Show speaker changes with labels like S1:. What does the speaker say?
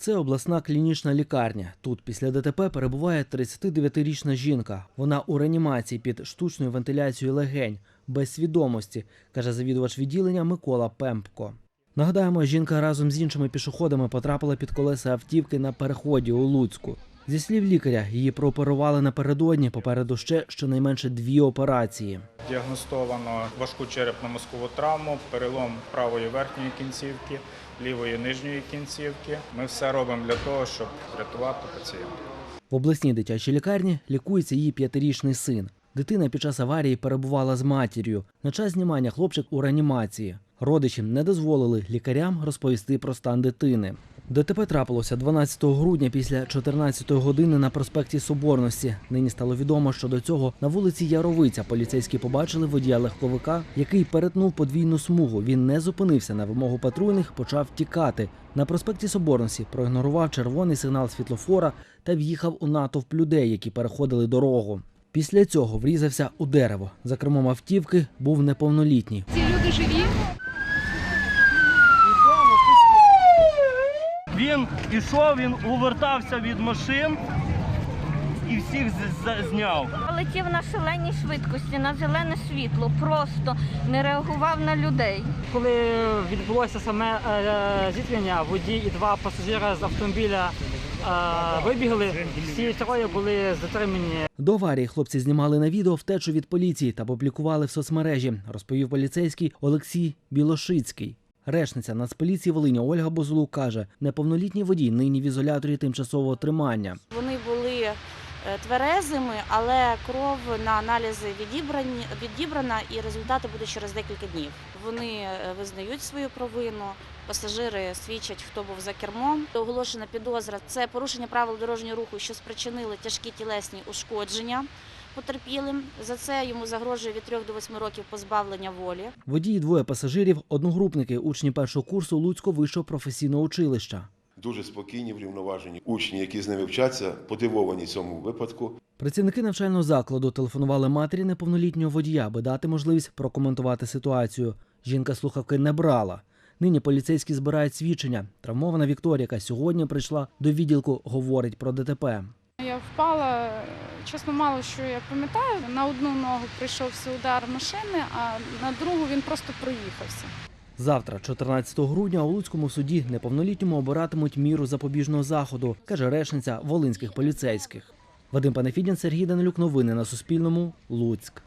S1: Це обласна клінічна лікарня. Тут після ДТП перебуває 39-річна жінка. Вона у реанімації під штучною вентиляцією легень, без свідомості, каже завідувач відділення Микола Пемпко. Нагадаємо, жінка разом з іншими пішоходами потрапила під колеса автівки на переході у Луцьку. Зі слів лікаря, її прооперували напередодні. Попереду ще щонайменше дві операції.
S2: Діагностовано важку черепно-мозкову травму, перелом правої верхньої кінцівки, лівої нижньої кінцівки. Ми все робимо для того, щоб врятувати пацієнта.
S1: В обласній дитячій лікарні лікується її п'ятирічний син. Дитина під час аварії перебувала з матір'ю. На час знімання хлопчик у реанімації. Родичі не дозволили лікарям розповісти про стан дитини. ДТП трапилося 12 грудня після 14 години на проспекті Соборності. Нині стало відомо, що до цього на вулиці Яровиця поліцейські побачили водія легковика, який перетнув подвійну смугу. Він не зупинився на вимогу патрульних, почав тікати. На проспекті Соборності проігнорував червоний сигнал світлофора та в'їхав у натовп людей, які переходили дорогу. Після цього врізався у дерево. За кермом автівки був неповнолітній.
S3: Ці люди живі.
S4: Він ішов, він увертався від машин і всіх зняв.
S5: Летів на шаленій швидкості, на зелене світло, просто не реагував на людей.
S6: Коли відбулося саме е, зіткнення, водій і два пасажири з автомобіля е, вибігли. Всі троє були затримані
S1: До аварії хлопці знімали на відео втечу від поліції та публікували в соцмережі, розповів поліцейський Олексій Білошицький. Речниця Нацполіції Волині Ольга Бозулук каже, неповнолітній водій нині в ізоляторі тимчасового тримання.
S7: Вони були е, тверезими, але кров на аналізи відібрана і результати будуть через декілька днів. Вони е, визнають свою провину. Пасажири свідчать, хто був за кермом. Оголошена підозра це порушення правил дорожнього руху, що спричинили тяжкі тілесні ушкодження потерпілим. За це йому загрожує від 3 до 8 років позбавлення волі.
S1: Водії двоє пасажирів, одногрупники, учні першого курсу Луцького вищого професійного училища.
S8: Дуже спокійні, врівноважені учні, які з ними вчаться, подивовані цьому випадку.
S1: Працівники навчального закладу телефонували матері неповнолітнього водія, аби дати можливість прокоментувати ситуацію. Жінка слухавки не брала. Нині поліцейські збирають свідчення. Травмована Вікторія, яка сьогодні прийшла до відділку, говорить про ДТП.
S3: Я впала. Чесно, мало що я пам'ятаю. На одну ногу прийшовся удар машини, а на другу він просто проїхався.
S1: Завтра, 14 грудня, у Луцькому суді неповнолітньому обиратимуть міру запобіжного заходу, каже речниця волинських поліцейських. Вадим Панафідін, Сергій Данилюк. Новини на Суспільному. Луцьк.